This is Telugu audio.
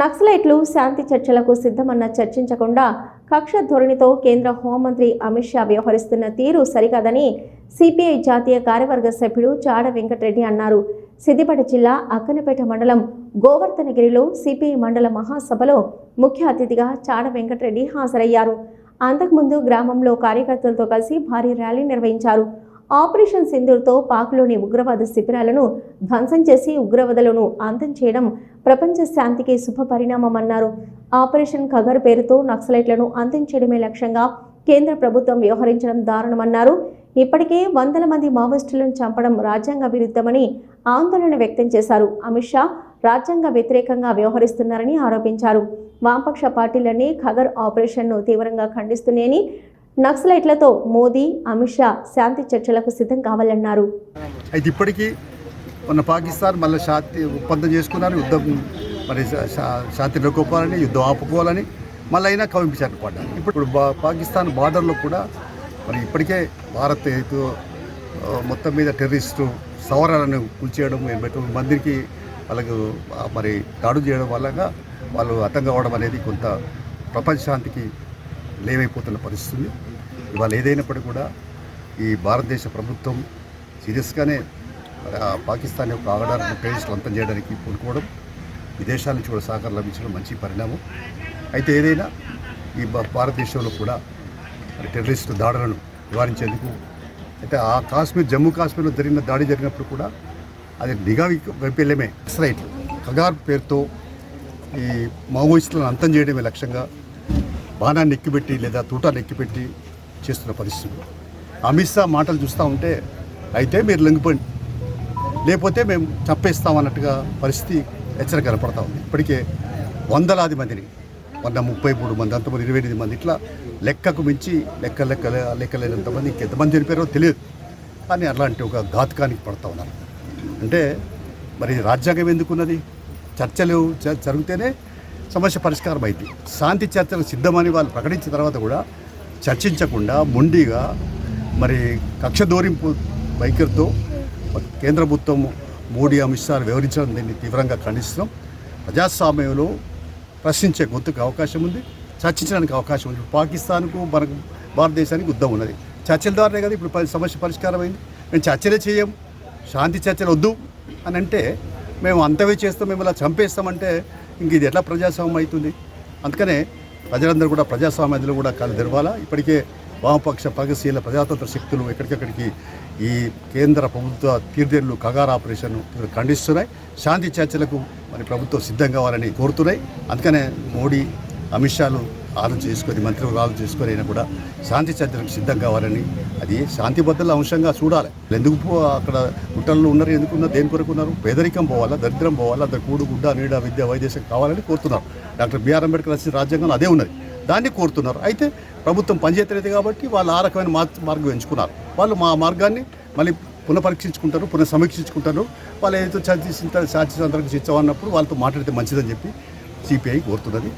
నక్సలైట్లు శాంతి చర్చలకు సిద్ధమన్న చర్చించకుండా కక్ష ధోరణితో కేంద్ర హోంమంత్రి అమిత్ షా వ్యవహరిస్తున్న తీరు సరికాదని సిపిఐ జాతీయ కార్యవర్గ సభ్యుడు చాడ వెంకటరెడ్డి అన్నారు. సిద్దిపేట జిల్లా అక్కనపేట మండలం గోవర్ధనగిరిలో సిపిఐ మండల మహాసభలో ముఖ్య అతిథిగా చాడ వెంకటరెడ్డి హాజరయ్యారు. అంతకుముందు గ్రామంలో కార్యకర్తలతో కలిసి భారీ ర్యాలీ నిర్వహించారు. ఆపరేషన్ సింధూర్తో పాక్లోని ఉగ్రవాద శిబిరాలను ధ్వంసం చేసి ఉగ్రవాదులను అంతం చేయడం ప్రపంచ శాంతికి శుభ పరిణామమన్నారు. ఆపరేషన్ ఖగర్ పేరుతో నక్సలైట్లను అంతం చేయడమే లక్ష్యంగా కేంద్ర ప్రభుత్వం వ్యవహరించడం దారుణమన్నారు. ఇప్పటికే వందల మంది మావోయిస్టులను చంపడం రాజ్యాంగ విరుద్ధమని ఆందోళన వ్యక్తం చేశారు. అమిత్ షా రాజ్యాంగ వ్యతిరేకంగా వ్యవహరిస్తున్నారని ఆరోపించారు. వామపక్ష పార్టీలన్నీ ఖగర్ ఆపరేషన్ను తీవ్రంగా ఖండిస్తున్నాయని నక్సలైట్లతో మోదీ అమిత్ షా శాంతి చర్చలకు సిద్ధం కావాలన్నారు. అయితే ఇప్పటికీ మన పాకిస్తాన్ మళ్ళీ శాంతి ఒప్పందం చేసుకున్నారు యుద్ధం మరి శాంతి నెలకొల్పాలని యుద్ధం ఆపుకోవాలని మళ్ళీ అయినా కవింపించారు పడ్డారు ఇప్పుడు బా- పాకిస్తాన్ బార్డర్లో కూడా మరి ఇప్పటికే భారత్ మొత్తం మీద టెర్రరిస్టు సవరాలను కూల్చేయడం ఎనభై తొమ్మిది మందికి వాళ్ళకు మరి దాడులు చేయడం వల్ల వాళ్ళు అర్థం కావడం అనేది కొంత ప్రపంచ శాంతికి లేవైపోతున్న పరిస్థితి ఇవాళ ఏదైనప్పటికీ కూడా ఈ భారతదేశ ప్రభుత్వం సీరియస్గానే పాకిస్తాన్ యొక్క ఆగడాలను టెరిస్టులు అంతం చేయడానికి పూనుకోవడం విదేశాల నుంచి కూడా సహకారం లభించడం మంచి పరిణామం. అయితే ఏదైనా ఈ భారతదేశంలో కూడా మరి టెర్రరిస్టు దాడులను నివారించేందుకు అయితే ఆ కాశ్మీర్ జమ్మూ కాశ్మీర్లో జరిగిన దాడి జరిగినప్పుడు కూడా అది నిఘా వైఫల్యమే. ఇస్రాయిట్ కగార్ పేరుతో ఈ మావోయిస్టులను అంతం చేయడమే లక్ష్యంగా బాణాన్ని ఎక్కిపెట్టి లేదా తూటాన్ని ఎక్కిపెట్టి చేస్తున్న పరిస్థితులు. అమిత్ షా మాటలు చూస్తూ ఉంటే అయితే మీరు లొంగిపోండి. లేకపోతే మేము చంపేస్తాం అన్నట్టుగా పరిస్థితి హెచ్చరిక కనపడతా ఉంది. ఇప్పటికే వందలాది మందిని వంద ముప్పై మూడు మంది అంతమంది ఇరవై ఎనిమిది మంది ఇట్లా లెక్కకు మించి లెక్క లెక్క లెక్కలేనంతమంది ఇంకెంతమంది చనిపోయారో తెలియదు. కానీ అలాంటి ఒక ఘాతకానికి పడతా ఉన్నారు. అంటే మరి రాజ్యాంగం ఎందుకున్నది? చర్చలు జ- జరిగితేనే సమస్య పరిష్కారం అయింది. శాంతి చర్చలకు సిద్ధమని వాళ్ళు ప్రకటించిన తర్వాత కూడా చర్చించకుండా మొండిగా మరి కక్ష దూరింపు వైఖరితో కేంద్ర ప్రభుత్వం మోడీ అమిత్ షా వివరించడం దీన్ని తీవ్రంగా ఖండిస్తున్నాం. ప్రజాస్వామ్యంలో ప్రశ్నించే గొంతుకు అవకాశం ఉంది. చర్చించడానికి అవకాశం ఉంది. పాకిస్తాన్కు మన భారతదేశానికి యుద్ధం ఉన్నది. చర్చల ద్వారానే కదా ఇప్పుడు సమస్య పరిష్కారం అయింది. మేము చర్చలే చేయం. శాంతి చర్చలు వద్దు అని అంటే మేము అంతవే చేస్తాం మేము ఇలా చంపేస్తామంటే ఇంక ఇది ఎట్లా ప్రజాస్వామ్యం అవుతుంది? అందుకనే ప్రజలందరూ కూడా ప్రజాస్వామ్యంలో కూడా కాలు తెరవాలా. ఇప్పటికే వామపక్ష ప్రగతిశీల ప్రజాతంత్ర శక్తులు ఎక్కడికక్కడికి ఈ కేంద్ర ప్రభుత్వ తీర్థెళ్ళు కగార్ ఆపరేషన్ ఖండిస్తున్నాయి. శాంతి చర్చలకు మరి ప్రభుత్వం సిద్ధం కావాలని కోరుతున్నాయి. అందుకనే మోడీ అమిత్ షాలు ఆలోచన చేసుకొని మంత్రులు ఆలోచన చేసుకొని అయినా కూడా శాంతి చర్చలకు సిద్ధం కావాలని అది శాంతి భద్రతల అంశంగా చూడాలి. ఎందుకు పో అక్కడ గుట్టల్లో ఉన్నారు ఎందుకు ఉన్నారు దేని కొరకు ఉన్నారు? పేదరికం పోవాలా దరిద్రం పోవాలా? అందరు కూడు గుడ్డ నీడ విద్య వైద్యశం కావాలని కోరుతున్నారు. డాక్టర్ బిఆర్ అంబేద్కర్ రాసిన రాజ్యాంగంలో అదే ఉన్నది. దాన్ని కోరుతున్నారు. అయితే ప్రభుత్వం పనిచేయలేదు కాబట్టి వాళ్ళు ఆ రకమైన మార్గం ఎంచుకున్నారు. వాళ్ళు మా మార్గాన్ని మళ్ళీ పునఃపరీక్షించుకుంటారు పునః సమీక్షించుకుంటారు వాళ్ళు ఏదైతే చర్చించిన శాంతి సందర్భం ఇచ్చామన్నప్పుడు వాళ్ళతో మాట్లాడితే మంచిదని చెప్పి సిపిఐ కోరుతున్నది.